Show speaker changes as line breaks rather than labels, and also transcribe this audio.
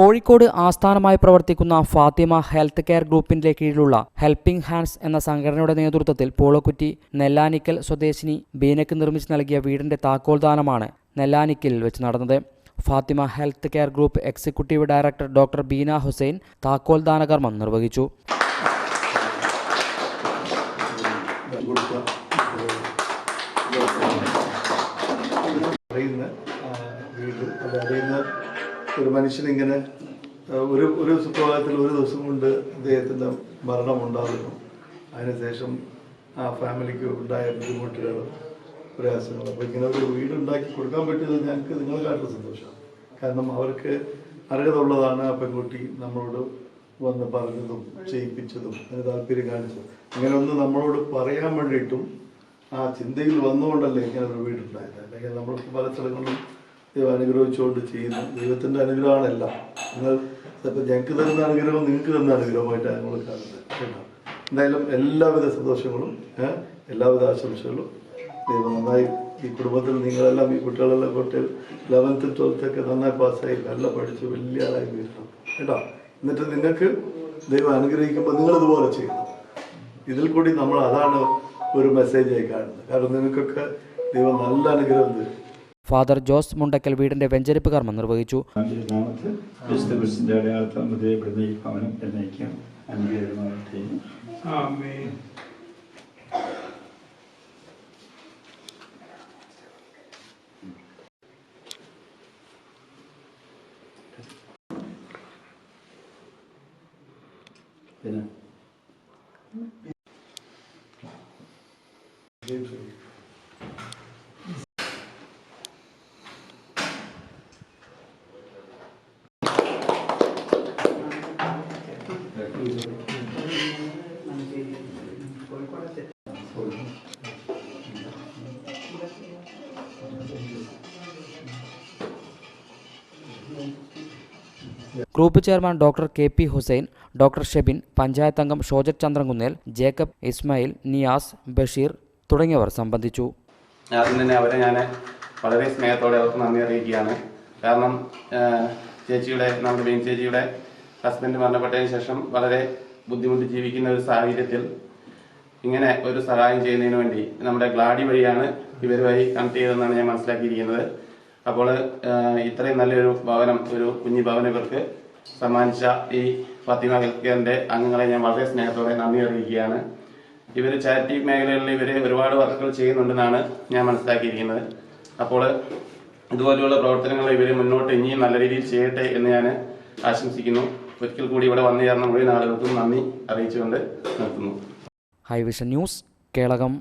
കോഴിക്കോട് ആസ്ഥാനമായി പ്രവർത്തിക്കുന്ന Fathima health care ഗ്രൂപ്പിന്റെ കീഴിലുള്ള ഹെൽപ്പിംഗ് ഹാൻഡ്സ് എന്ന സംഘടനയുടെ നേതൃത്വത്തിൽ പൂളക്കുറ്റി നെല്ലാനിക്കൽ സ്വദേശിനി ബീനക്ക് നിർമ്മിച്ച് നൽകിയ വീടിന്റെ താക്കോൽദാനമാണ് നെല്ലാനിക്കലിൽ വെച്ച് നടന്നത്. Fathima health care group executive director doctor Beena Hussain താക്കോൽദാന കർമ്മം നിർവഹിച്ചു.
ഒരു മനുഷ്യനിങ്ങനെ ഒരു ഒരു സുപ്രഭാതത്തിൽ ഒരു ദിവസം കൊണ്ട് അദ്ദേഹത്തിന്റെ മരണം ഉണ്ടാകുന്നു. അതിനുശേഷം ആ ഫാമിലിക്ക് ഉണ്ടായ ബുദ്ധിമുട്ടുകളും പ്രയാസങ്ങളും. അപ്പോൾ ഇങ്ങനെ ഒരു വീട് ഉണ്ടാക്കി കൊടുക്കാൻ പറ്റിയത് ഞങ്ങൾക്ക് നിങ്ങളെക്കാട്ടും സന്തോഷമാണ്. കാരണം അവർക്ക് അർഹത ഉള്ളതാണ് ആ പെൺകുട്ടി നമ്മളോട് വന്ന് പറഞ്ഞതും ചെയ്യിപ്പിച്ചതും അതിന് താല്പര്യം കാണിച്ചതും. ഇങ്ങനെ ഒന്ന് നമ്മളോട് പറയാൻ വേണ്ടിയിട്ടും ആ ചിന്തയിൽ വന്നുകൊണ്ടല്ലേ ഇങ്ങനെ ഒരു വീടുണ്ടായത്. അല്ലെങ്കിൽ നമ്മൾ പല സ്ഥലങ്ങളിലും ദൈവം അനുഗ്രഹിച്ചുകൊണ്ട് ചെയ്യുന്നു ദൈവത്തിന്റെ അനുഗ്രഹമാണല്ല. നിങ്ങൾ ചിലപ്പോൾ ഞങ്ങൾക്ക് തരുന്ന അനുഗ്രഹം നിങ്ങൾക്ക് തരുന്ന അനുഗ്രഹമായിട്ടാണ് ഞങ്ങൾ കാണുന്നത്. എന്തായാലും എല്ലാവിധ സന്തോഷങ്ങളും എല്ലാവിധ ആശംസകളും ദൈവം നന്നായി ഈ കുടുംബത്തിൽ നിങ്ങളെല്ലാം ഈ കുട്ടികളെല്ലാം കുട്ടികൾ ലെവൻത്ത് ട്വൽത്ത് ഒക്കെ നന്നായി പാസ്സായി നല്ല പഠിച്ച് വലിയ ആളായി വീഴണം കേട്ടോ? എന്നിട്ട് നിങ്ങൾക്ക് ദൈവം അനുഗ്രഹിക്കുമ്പോൾ നിങ്ങളിതുപോലെ ചെയ്യണം. ഇതിൽ കൂടി നമ്മൾ അതാണ് ഒരു മെസ്സേജായി കാണുന്നത്. കാരണം നിങ്ങൾക്കൊക്കെ ദൈവം നല്ല അനുഗ്രഹം തരും.
ഫാദർ ജോസ് മുണ്ടക്കൽ വീടിന്റെ വെഞ്ചരിപ്പ് കർമ്മം നിർവഹിച്ചു.
അവന്റെ
group chairman doctor K P Hussain doctor Shebin panchayat അംഗം ഷോജത് ചന്ദ്രകുന്നേൽ ജേക്കബ് ഇസ്മായിൽ നിയാസ് ബഷീർ തുടങ്ങിയവർ സംബന്ധിച്ചു.
ആദ്യം തന്നെ അവരെ ഞാൻ വളരെ സ്നേഹത്തോടെ അവർക്ക് നന്ദി അറിയിക്കുകയാണ്. കാരണം ചേച്ചിയുടെ നമ്മുടെ ബീൻ ചേച്ചിയുടെ ഹസ്ബൻഡ് മരണപ്പെട്ടതിന് ശേഷം വളരെ ബുദ്ധിമുട്ടി ജീവിക്കുന്ന ഒരു സാഹചര്യത്തിൽ ഇങ്ങനെ ഒരു സഹായം ചെയ്യുന്നതിന് വേണ്ടി നമ്മുടെ ഗ്ലാഡി വഴിയാണ് ഇവരുമായി കണക്ട് ചെയ്തതെന്നാണ് ഞാൻ മനസ്സിലാക്കിയിരിക്കുന്നത്. അപ്പോൾ ഇത്രയും നല്ലൊരു ഭവനം ഒരു കുഞ്ഞു ഭവനം ഇവർക്ക് സമ്മാനിച്ച ഈ ഫാത്തിമ ഹെൽത്ത് അംഗങ്ങളെ ഞാൻ വളരെ സ്നേഹത്തോടെ നന്ദി അറിയിക്കുകയാണ്. ഇവർ ചാരിറ്റി മേഖലകളിൽ ഇവർ ഒരുപാട് വർക്കുകൾ ചെയ്യുന്നുണ്ടെന്നാണ് ഞാൻ മനസ്സിലാക്കിയിരിക്കുന്നത്. അപ്പോൾ ഇതുപോലെയുള്ള പ്രവർത്തനങ്ങൾ ഇവർ മുന്നോട്ട് ഇനിയും നല്ല രീതിയിൽ ചെയ്യട്ടെ എന്ന് ഞാൻ ആശംസിക്കുന്നു. ഒരിക്കൽ കൂടി ഇവിടെ വന്നു ചേർന്ന മുഴുവൻ ആളുകൾക്കും നന്ദി അറിയിച്ചുകൊണ്ട് നിർത്തുന്നു.
ഹൈവിഷൻ ന്യൂസ് കേളകം